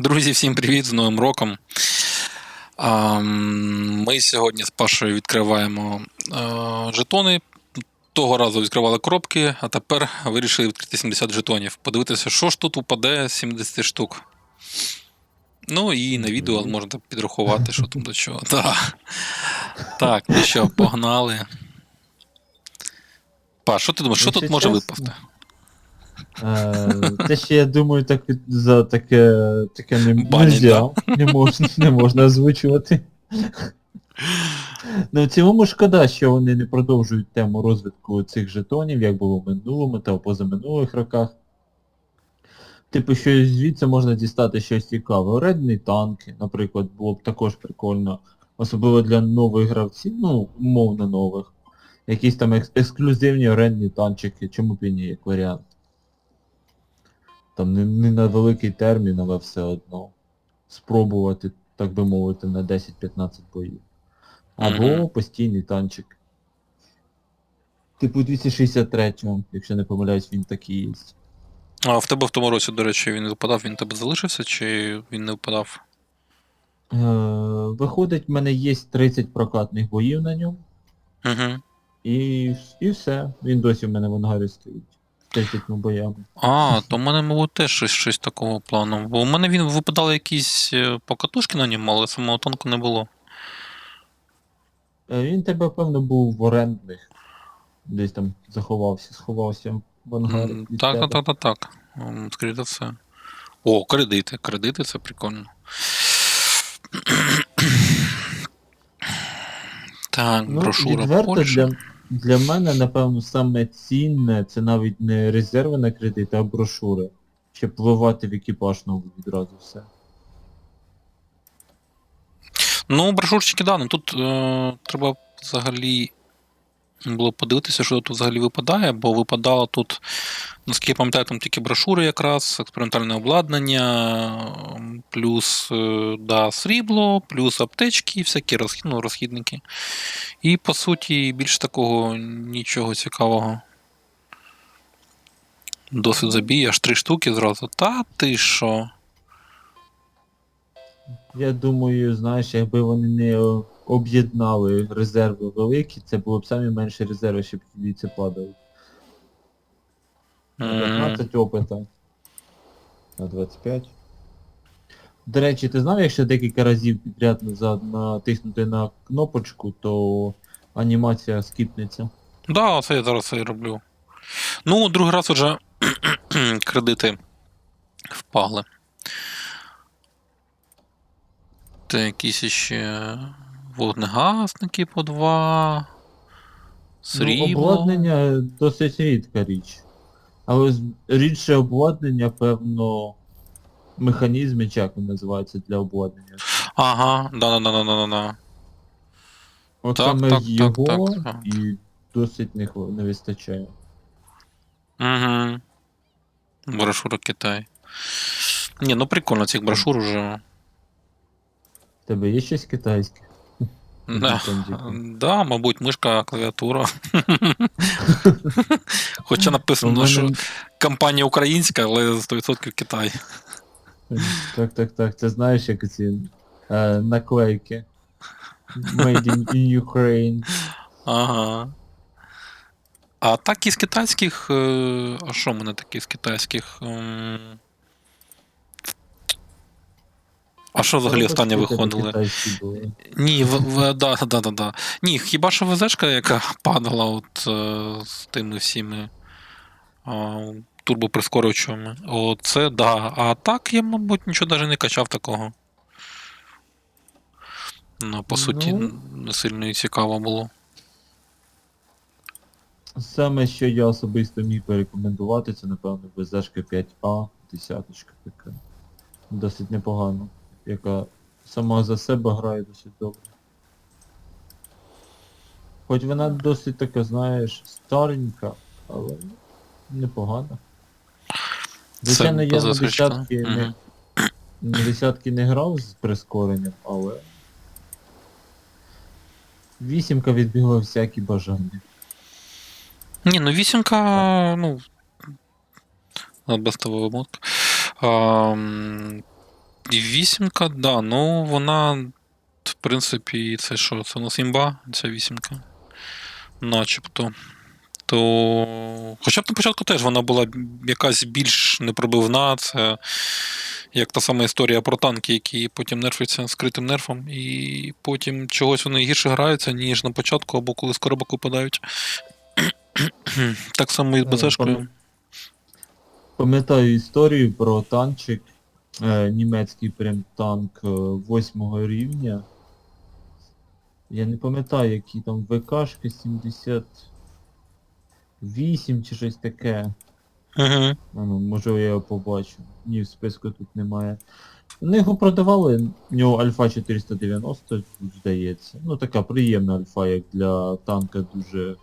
Друзі, всім привіт з Новим роком. Ми сьогодні з Пашою відкриваємо е, жетони. Того разу відкривали коробки, а тепер вирішили відкрити 70 жетонів. Подивитися, що ж тут упаде з 70 штук. Ну і на відео можна підрахувати, що там до чого. Так, так ну що, погнали. Паш, що ти думаєш, що тут може випасти? Е, Те, що я думаю, так за таке, таке не нельзя, не можна, не можна озвучувати. Ну, в цілому шкода, що вони не продовжують тему розвитку цих жетонів, як було в минулому та в позаминулих роках. Типу, що звідси можна дістати щось цікаве. Орендні танки, наприклад, було б також прикольно. Особливо для нових гравців, ну, умовно нових. Якісь там ексклюзивні орендні танчики, чому б і ні, як варіант. Там не, не на великий термін, але все одно. Спробувати, так би мовити, на 10-15 боїв. Або Мгм. постійний танчик. Типу 263-го, якщо не помиляюсь, він такий є. А в тебе в тому році, до речі, він випадав, він тебе залишився, чи він не випадав? Е, виходить, в мене є 30 прокатних боїв на ньому. Угу. І, і все. Він досі в мене в ангарі стоїть. 30 боями. А, то в мене, мабуть, теж щось, щось такого плану. Бо в мене він випадали якісь е, покатушки на ньому, але самого танку не було. Е, Він тебе, певно, був в орендних. Десь там заховався, сховався в ангарі. М, від Так, тебе. так, так, так, так. М, Скоріше за все. О, кредити. Кредити це прикольно. Так, Ну, брошура відверто Польща. для, для мене, напевно, саме цінне це навіть не резерви на кредит, а брошури. Щоб вливати в екіпаж нову відразу все. Ну, брошурчики, да, ну тут е, треба взагалі було подивитися, що тут взагалі випадає, бо випадало тут, наскільки я пам'ятаю, там тільки брошури якраз, експериментальне обладнання, плюс е, да, срібло, плюс аптечки, всякі розхід, ну, розхідники. І по суті більш такого нічого цікавого. Досвід забій, аж три штуки зразу. Та ти що? Я думаю, знаєш, якби вони не об'єднали резерви великі, це було б самі менші резерви, щоб це падали. М, 15 опита. На 25. До речі, ти знав, якщо декілька разів підряд назад натиснути на кнопочку, то анімація скіпнеться. Да, це я зараз це і роблю. Ну, другий раз вже кредити впали. Та якісь ще вогнегасники по два. Срібло. Ну, обладнання досить рідка річ. Але рідше обладнання, певно, механізми, як вони називаються для обладнання. Ага, да-да-да-да-да. От Так, саме так, так, його так, так. і досить не, не вистачає. Угу. Брошура Китай. Ні, ну прикольно, цих брошур уже. Тебе є щось китайське? Да, да, мабуть, мишка, клавіатура. Хоча написано, що компанія українська, але 100% Китай. Так, так, так. Це знаєш, як ці е, наклейки. Made in, in Ukraine. Ага. А так із китайських. е, А що в мене таке з китайських? А що взагалі останнє виходили? Ні, в, в, да, да, да, да. Ні, хіба що ВЗшка, яка падала от, е, з тими всіми а, турбоприскорювачами. Оце да. А так я, мабуть, нічого навіть не качав такого. Ну, по суті, Ну. не сильно і цікаво було. Саме, що я особисто міг порекомендувати, це, напевно, ВЗшка 5А, десяточка така. Досить непогано. Яка сама за себе грає досить добре. Хоч вона досить така, знаєш, старенька, але непогана. Звичайно, я на десятки не, Мгм. на десятки не грав з прискоренням, але... Вісімка відбігла всякі бажання. Ні, ну вісімка, ну. Без того вимовка. А, Вісімка, да, ну вона, в принципі, це що, це у нас імба, ця вісімка. Начебто. То. Хоча б на початку теж вона була якась більш непробивна. Це як та сама історія про танки, які потім нерфуються скритим нерфом, і потім чогось вони гірше граються, ніж на початку, або коли з коробок випадають. так само і з Е, БЗшкою. Пам'ятаю історію про танчик, е, німецький прям танк е, восьмого рівня. Я не пам'ятаю, які там ВКшки 78 чи щось таке. Угу. А Ну, може я його побачу. Ні, в списку тут немає. Вони його продавали, в нього альфа 490, здається. Ну така приємна альфа, як для танка дуже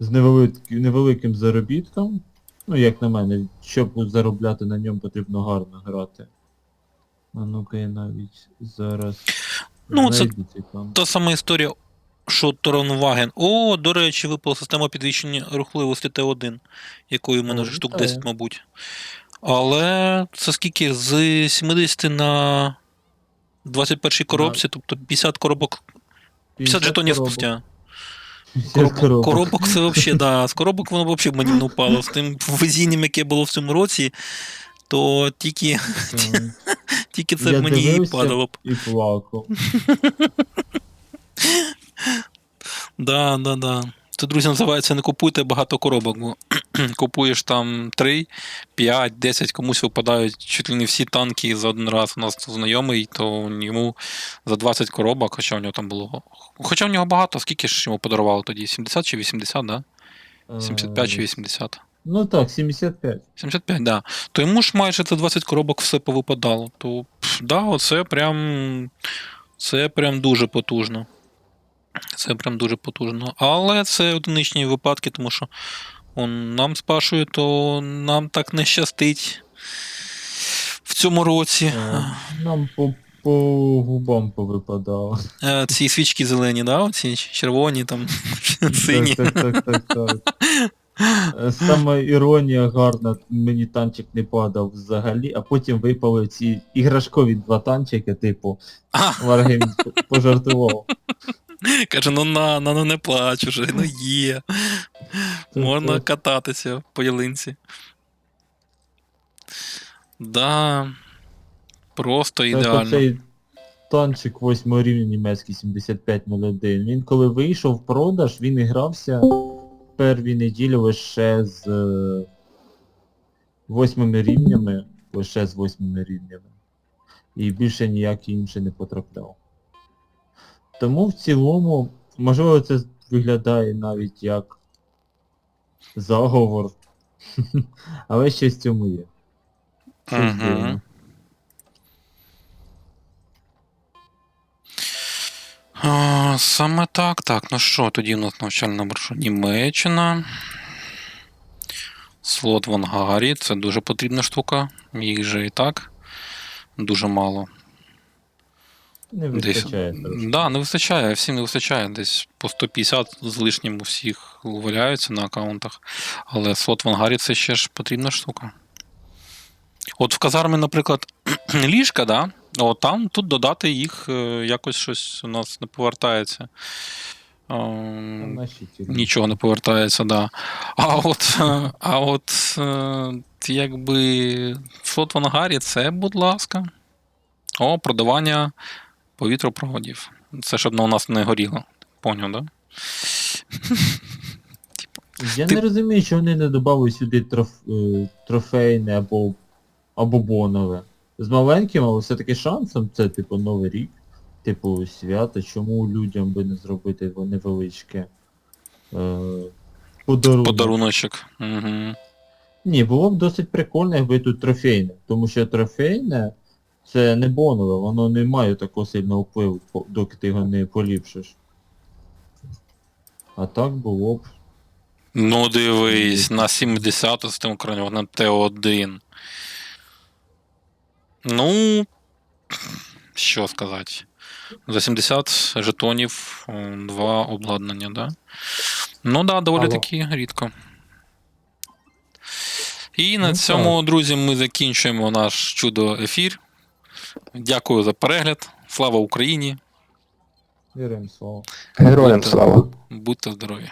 з невелик- невеликим заробітком. Ну, як на мене, щоб заробляти на ньому, потрібно гарно грати. А ну-ка я навіть зараз. Ну, це. Та сама історія, що Торонваген. О, до речі, випала система підвищення рухливості Т1, якої в мене вже штук 10, мабуть. Але це скільки? З 70 на 21 коробці, тобто 50 коробок, 50 жетонів спустя. 50 Коробок, коробок. це взагалі, да. З коробок воно взагалі мені не упало. З тим везінням, яке було в цьому році, то тільки, тільки це Я мені і падало б. І плакав. Да, да, да. Це, друзі, називається не купуйте багато коробок, бо купуєш там 3, 5, 10, комусь випадають чуть ли не всі танки за один раз. У нас знайомий, то йому за 20 коробок, хоча в нього там було. Хоча в нього багато, скільки ж йому подарували тоді? 70 чи 80, да? 75 чи Е, 80. Ну так, 75. 75, да. То йому ж майже за 20 коробок все повипадало. То да, оце прям. Це прям дуже потужно. Це прям дуже потужно. Але це одиничні випадки, тому що он, нам з Пашою, то нам так не щастить в цьому році. Е, Нам по, по губам повипадало. Е, Ці свічки зелені, да? Оці червоні, там, сині. Так, так, так, так, так. Е, Саме іронія гарна, мені танчик не падав взагалі, а потім випали ці іграшкові два танчики, типу, Варгейм пожартував. каже, ну на, на, ну не плач уже, ну є. Можна кататися по ялинці. Да. Просто ідеально. Цей танчик 8 рівня німецький 7501. Він коли вийшов в продаж, він і грався перві неділі лише з е, восьмими рівнями, лише з восьмими рівнями. І більше ніякий інший не потрапляв. Тому в цілому, можливо, це виглядає навіть як заговор. Але щось в цьому є. Щось Мгм. дивне. А, Саме так, так. Ну що, тоді у нас навчальна брошура Німеччина. Слот в ангарі, це дуже потрібна штука. Їх же і так дуже мало. Не вистачає трошки. Да, не вистачає, всім не вистачає. Десь по 150 з лишнім у всіх валяються на аккаунтах. Але слот в ангарі це ще ж потрібна штука. От в казармі, наприклад, ліжка, да? От там тут додати їх е, якось щось у нас не повертається. Ем, Нічого не повертається, да. А от, а от е, якби флот в ангарі, це, будь ласка. О, продавання повітропроводів. Це щоб у нас не горіло. Поняв, да? Я Ти- не розумію, що вони не додали сюди троф... е, трофейне або... або бонове. З маленьким, але все-таки шансом це типу Новий рік, типу свято, чому людям би не зробити його невеличке е... подарунок. Подаруночок. Угу. Ні, було б досить прикольно, якби тут трофейне, тому що трофейне це не бонове, воно не має такого сильного впливу, доки ти його не поліпшиш. А так було б. Ну, дивись, на 70 з тим на Т1. Ну, що сказати. За 70 жетонів два обладнання, да? Ну да, доволі таки рідко. І на Ну, цьому, друзі, ми закінчуємо наш чудо ефір. Дякую за перегляд. Слава Україні! Героям слава! Героям слава. Будьте здорові!